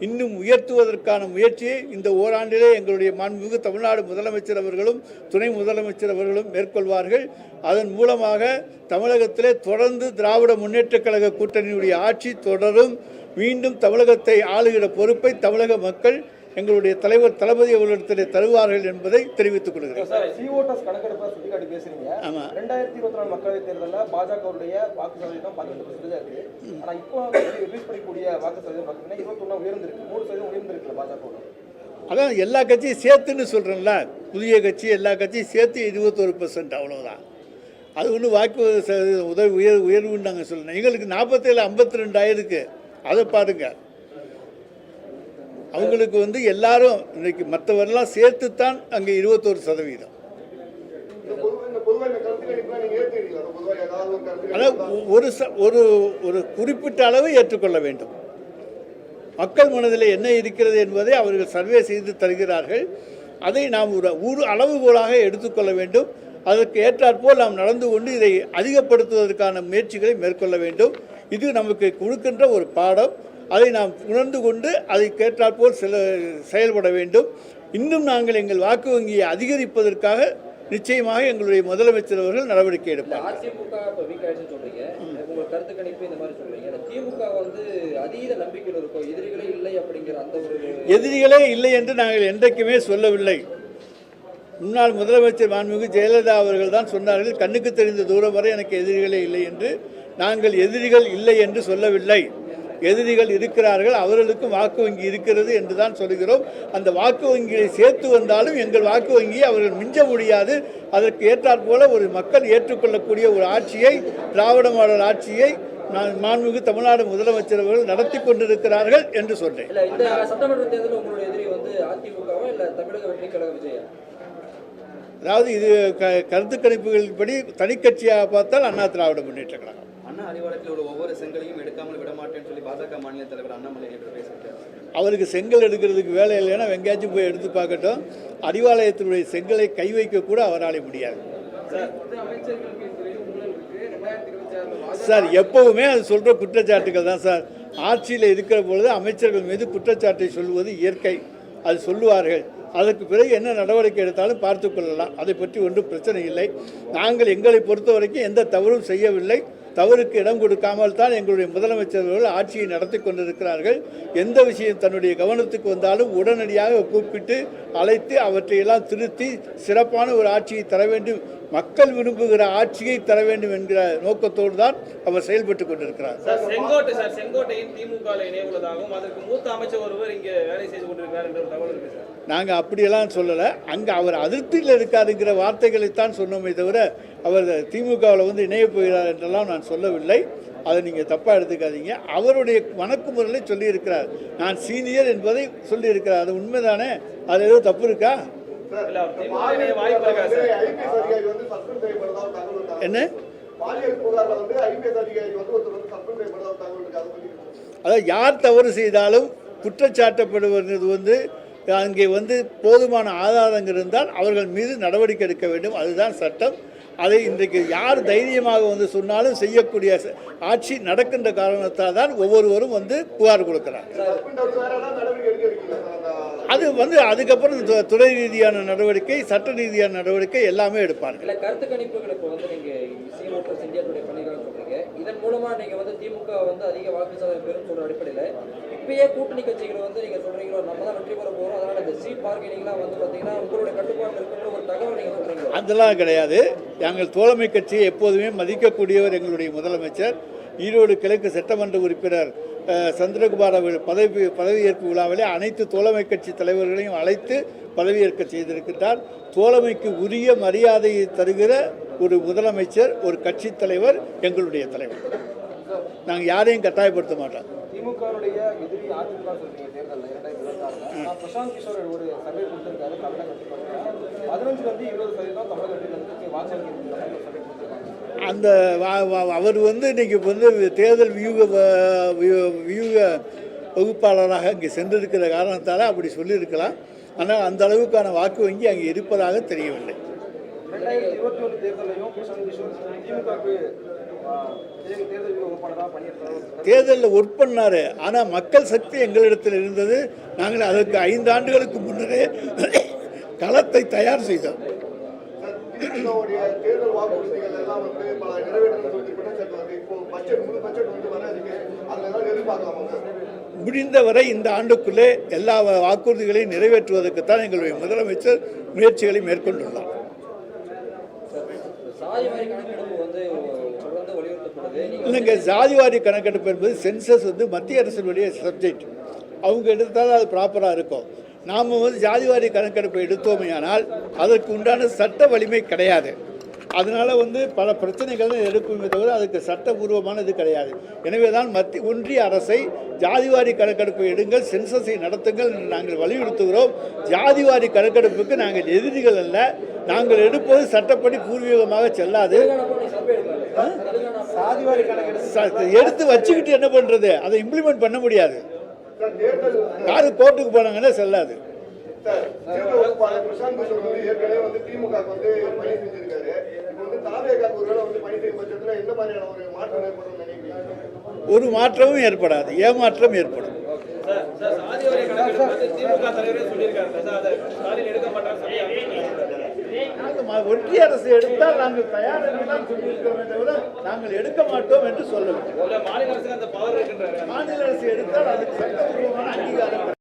இன்னும் உயர்த்துவதற்கான முயற்சியை இந்த ஓராண்டிலே எங்களுடைய மாண்புமிகு தமிழ்நாடு முதலமைச்சர் அவர்களும் துணை முதலமைச்சர் அவர்களும் மேற்கொள்வார்கள். அதன் மூலமாக தமிழகத்திலே தொடர்ந்து திராவிட முன்னேற்றக் கழக கூட்டணியுடைய ஆட்சி தொடரும். மீண்டும் தமிழகத்தை ஆளுகிற பொறுப்பை தமிழக மக்கள் எங்களுடைய தலைவர் தளபதி அவர்களிடத்திலே தருவார்கள் என்பதை தெரிவித்துக் கொள்கிறேன். சார் சிஓட்டஸ் கணக்கெடுப்பை சுட்டிக்காட்டி பேசுறீங்க. ஆமா. ரெண்டாயிரத்தி இருபத்தி நாலு மக்களவைத் தேர்தலில் பாஜகவுடைய வாக்கு சதவீதம் பதினெட்டு பர்சன்டேஜ் இருக்கு. ஆனா இப்போ ரிலீஸ் பண்ணக்கூடிய வாக்கு சதவீதம் பார்த்தீங்கன்னா இருபத்தொன்னா உயர்ந்திருக்கு. மூணு சதவீதம் உயர்ந்திருக்கு பாஜக அதான் எல்லா கட்சியும் சேர்த்துன்னு சொல்கிறேன்ல புதிய கட்சி எல்லா கட்சியும் சேர்த்து இருபத்தொரு பர்சன்ட் அவ்வளோதான் அது ஒன்றும் வாக்கு உதவி உயர் உயர்வுன்னு நாங்கள் சொல்லணும் எங்களுக்கு நாற்பத்தேழு ஐம்பத்தி ரெண்டு ஆயிருக்கு. அதை பாருங்க. அவங்களுக்கு வந்து எல்லாரும் இன்றைக்கு மற்றவரெல்லாம் சேர்த்து தான் அங்கே இருபத்தோரு சதவீதம். ஆனால் ஒரு ச- ஒரு ஒரு குறிப்பிட்ட அளவு ஏற்றுக்கொள்ள வேண்டும். மக்கள் மனதில் என்ன இருக்கிறது என்பதை அவர்கள் சர்வே செய்து தருகிறார்கள். அதை நாம் ஒரு ஒரு அளவுகோலாக எடுத்துக்கொள்ள வேண்டும். அதற்கு ஏற்றாற்போல் நாம் நடந்து கொண்டு இதை அதிகப்படுத்துவதற்கான முயற்சிகளை மேற்கொள்ள வேண்டும். இது நமக்கு கொடுக்கின்ற ஒரு பாடம். அதை நாம் உணர்ந்து கொண்டு அதை கேட்டாற்போல் சில செயல்பட வேண்டும். இன்னும் நாங்கள் எங்கள் வாக்கு வங்கியை அதிகரிப்பதற்காக நிச்சயமாக எங்களுடைய முதலமைச்சர் அவர்கள் நடவடிக்கை எடுப்பார். எதிரிகளே இல்லை என்று நாங்கள் என்றைக்குமே சொல்லவில்லை. முன்னாள் முதலமைச்சர் மாண்புமிகு ஜெயலலிதா அவர்கள் தான் சொன்னார்கள் கண்ணுக்கு தெரிந்த தூரம் வரை எனக்கு எதிரிகளே இல்லை என்று. நாங்கள் எதிரிகள் இல்லை என்று சொல்லவில்லை. எதிரிகள் இருக்கிறார்கள் அவர்களுக்கும் வாக்கு வங்கி இருக்கிறது என்று தான் சொல்கிறோம். அந்த வாக்கு வங்கியை சேர்த்து வந்தாலும் எங்கள் வாக்கு வங்கியை அவர்கள் மிஞ்ச முடியாது. அதற்கு ஏற்றாற் போல ஒரு மக்கள் ஏற்றுக்கொள்ளக்கூடிய ஒரு ஆட்சியை திராவிட மாடல் ஆட்சியை நான் மாண்புமிகு தமிழ்நாடு முதலமைச்சர் அவர்கள் நடத்தி கொண்டிருக்கிறார்கள் என்று சொன்னேன் அதாவது இது கருத்து கணிப்புகளின்படி தனிக்கட்சியாக பார்த்தால் அண்ணா திராவிட முன்னேற்ற கழகம். அண்ணா அறிவாலயத்தில் உள்ள ஒவ்வொரு செங்கலையும் எடுக்காமல் விட மாட்டேன்னு சொல்லி பாஜக மாநில தலைவர் அண்ணாமலை பேசியிருக்காரு. அவருக்கு செங்கல் எடுக்கிறதுக்கு வேலை இல்லைன்னா வெங்காயச்சும் போய் எடுத்து பார்க்கட்டும். அறிவாலயத்தினுடைய செங்கலை கை வைக்க கூட அவரால் முடியாது. சார் எப்பவுமே அது சொல்கிற குற்றச்சாட்டுகள் தான் சார். ஆட்சியில் இருக்கிற பொழுது அமைச்சர்கள் மீது குற்றச்சாட்டை சொல்வது இயற்கை. அது சொல்லுவார்கள். அதற்கு பிறகு என்ன நடவடிக்கை எடுத்தாலும் பார்த்து கொள்ளலாம். அதை பற்றி ஒன்றும் பிரச்சனை இல்லை. நாங்கள் எங்களை பொறுத்த வரைக்கும் எந்த தவறும் செய்யவில்லை. தவறுக்கு இடம் கொடுக்காமல் தான் எங்களுடைய முதலமைச்சர்கள் ஆட்சியை நடத்தி கொண்டிருக்கிறார்கள். எந்த விஷயம் தன்னுடைய கவனத்துக்கு வந்தாலும் உடனடியாக கூப்பிட்டு அழைத்து அவற்றையெல்லாம் திருத்தி சிறப்பான ஒரு ஆட்சியை தர வேண்டும் மக்கள் விரும்புகிற ஆட்சியை தர வேண்டும் என்கிற நோக்கத்தோடு தான் அவர் செயல்பட்டு கொண்டிருக்கிறார். சார் செங்கோட்டை சார் செங்கோட்டையின் திமுக இணைவுள்ளதாகவும் அதற்கு மூத்த அமைச்சர் ஒருவர் இங்கே வேலை செய்து கொண்டிருக்கிறார் என்ற ஒரு தகவல் இருக்கு சார். நாங்கள் அப்படியெல்லாம் சொல்லலை. அங்கே அவர் அதிருப்தியில் இருக்காதுங்கிற வார்த்தைகளைத்தான் சொன்னோமே தவிர அவர் திமுகவில் வந்து இணையப் போகிறார் என்றெல்லாம் நான் சொல்லவில்லை. அதை நீங்கள் தப்பாக எடுத்துக்காதீங்க. அவருடைய வணக்கு முறையில் சொல்லியிருக்கிறார். நான் சீனியர் என்பதை சொல்லியிருக்கிறார். அது உண்மைதானே? அது ஏதோ தப்பு இருக்கா? என்ன? அதாவது யார் தவறு செய்தாலும் குற்றச்சாட்டப்படுவது வந்து அங்கே வந்து போதுமான ஆதாரங்கள் இருந்தால் அவர்கள் மீது நடவடிக்கை எடுக்க வேண்டும். அதுதான் சட்டம். அதை இன்றைக்கு யார் தைரியமாக வந்து சொன்னாலும் செய்யக்கூடிய ஆட்சி நடக்கின்ற காரணத்தால் தான் ஒவ்வொருவரும் வந்து புகார் கொடுக்கிறார். அது வந்து அதுக்கப்புறம் துறை ரீதியான நடவடிக்கை சட்ட ரீதியான நடவடிக்கை எல்லாமே எடுப்பார்கள். இல்ல கருத்து கணிப்புகள் இப்போ வந்து இதன் மூலமா நீங்க வந்து திமுக வந்து அதிக வாக்கு சதவீதம் பெறும் சொல்ற அடிப்படையில இப்பயே கூட்டணி கட்சிகளை வந்து நீங்க சொல்றீங்களோ நம்ம தான் வெற்றி பெற போறோம். அதனால இந்த சீட் பார்கெனிங்லாம் வந்து பாத்தீங்கன்னா உங்களுடைய கட்டுப்பாடு ஒரு தகவல் நீங்க சொல்றீங்களோ? அதெல்லாம் கிடையாது. நாங்கள் தோழமை கட்சியை எப்போதுமே மதிக்கக்கூடியவர் எங்களுடைய முதலமைச்சர். ஈரோடு கிழக்கு சட்டமன்ற உறுப்பினர் சந்திரகுமார் அவர்கள் பதவி பதவியேற்பு விழாவிலே அனைத்து தோழமை கட்சி தலைவர்களையும் அழைத்து பதவியேற்க செய்திருக்கிறார் தோழமைக்கு உரிய மரியாதையை தருகிற ஒரு முதலமைச்சர் ஒரு கட்சி தலைவர் எங்களுடைய தலைவர். நாங்கள் யாரையும் கட்டாயப்படுத்த மாட்டோம். திமுகவுடைய எதிரி அதிமுக சொல்றீங்க தேர்தலில் இரண்டாயிரத்தி இருபத்தி ஆறுல நான் பிரசாந்த் கிஷோர் ஒரு சர்வே கொடுத்திருக்காரு தமிழக வெற்றி பதினஞ்சுல இருந்து இருபது சதவீதம் தமிழக வெற்றி வந்து வாக்கு வங்கி இருக்கு. சர்வே கொடுத்திருக்காங்க. அந்த அவர் வந்து இன்னைக்கு வந்து தேர்தல் வியூக வியூக வகுப்பாளராக இங்கே சென்றிருக்கிற காரணத்தால் அப்படி சொல்லியிருக்கலாம். ஆனால் அந்த அளவுக்கான வாக்கு வங்கி அங்கே இருப்பதாக தெரியவில்லை. தேர்தலில் ஒர்க் பண்ணார். ஆனால் மக்கள் சக்தி எங்களிடத்தில் இருந்தது. நாங்கள் அதற்கு ஐந்து ஆண்டுகளுக்கு முன்னரே களத்தை தயார் செய்தோம். திமுகவுடைய தேர்தல் வாக்குறுதிகள் எல்லாம் வந்து பல நிறைவேற்றணும் சொல்லி குற்றச்சாட்டு வந்து இப்போ பட்ஜெட் முழு பட்ஜெட் வந்து வர இருக்கு அதுல ஏதாவது எதிர்பார்க்கலாமா முடிந்தவரை இந்த ஆண்டுக்குள்ளே எல்லா வாக்குறுதிகளையும் நிறைவேற்றுவதற்குத்தான் எங்களுடைய முதலமைச்சர் முயற்சிகளை மேற்கொண்டுள்ளார். இல்லைங்க ஜாதிவாரி கணக்கெடுப்பு என்பது சென்சஸ் வந்து மத்திய அரசினுடைய சப்ஜெக்ட் அவங்க எடுத்தால் அது ப்ராப்பராக இருக்கும். நாம் வந்து ஜாதிவாரி கணக்கெடுப்பை எடுத்தோமையானால் அதற்கு உண்டான சட்ட வலிமை கிடையாது. அதனால் வந்து பல பிரச்சனைகள் தான் தவிர அதுக்கு சட்டபூர்வமான இது கிடையாது. எனவே தான் மத்திய ஒன்றிய அரசை ஜாதிவாரி கணக்கெடுப்பை எடுங்கள் சென்சஸை நடத்துங்கள் என்று நாங்கள் வலியுறுத்துகிறோம். ஜாதிவாரி கணக்கெடுப்புக்கு நாங்கள் எதிரிகள் அல்ல. நாங்கள் எடுப்பது சட்டப்படி பூர்வீகமாக செல்லாது. எடுத்து வச்சுக்கிட்டு என்ன பண்ணுறது அதை இம்ப்ளிமெண்ட் பண்ண முடியாது. சார் தேர்தல் யாரு கோர்ட்டுக்கு போனாங்கன்னா செல்லாது. ஒரு மாற்றமும் ஏற்படாது ஏமாற்றம் ஏற்படும். திமுக தலைவரே சொல்லியிருக்காரு சார் அதை ஸ்டாலின் எடுக்க மாட்டார் சொல்லி நாங்கள் ம- ஒன்றிய அரசு எடுத்தால் நாங்கள் தயார் என்று தான் சொல்லியிருக்கிறோமே தவிர நாங்கள் எடுக்க மாட்டோம் என்று சொல்லவில்லை. மாநில அரசு எடுத்தால் அதுக்கு சட்டபூர்வமான அங்கீகாரம்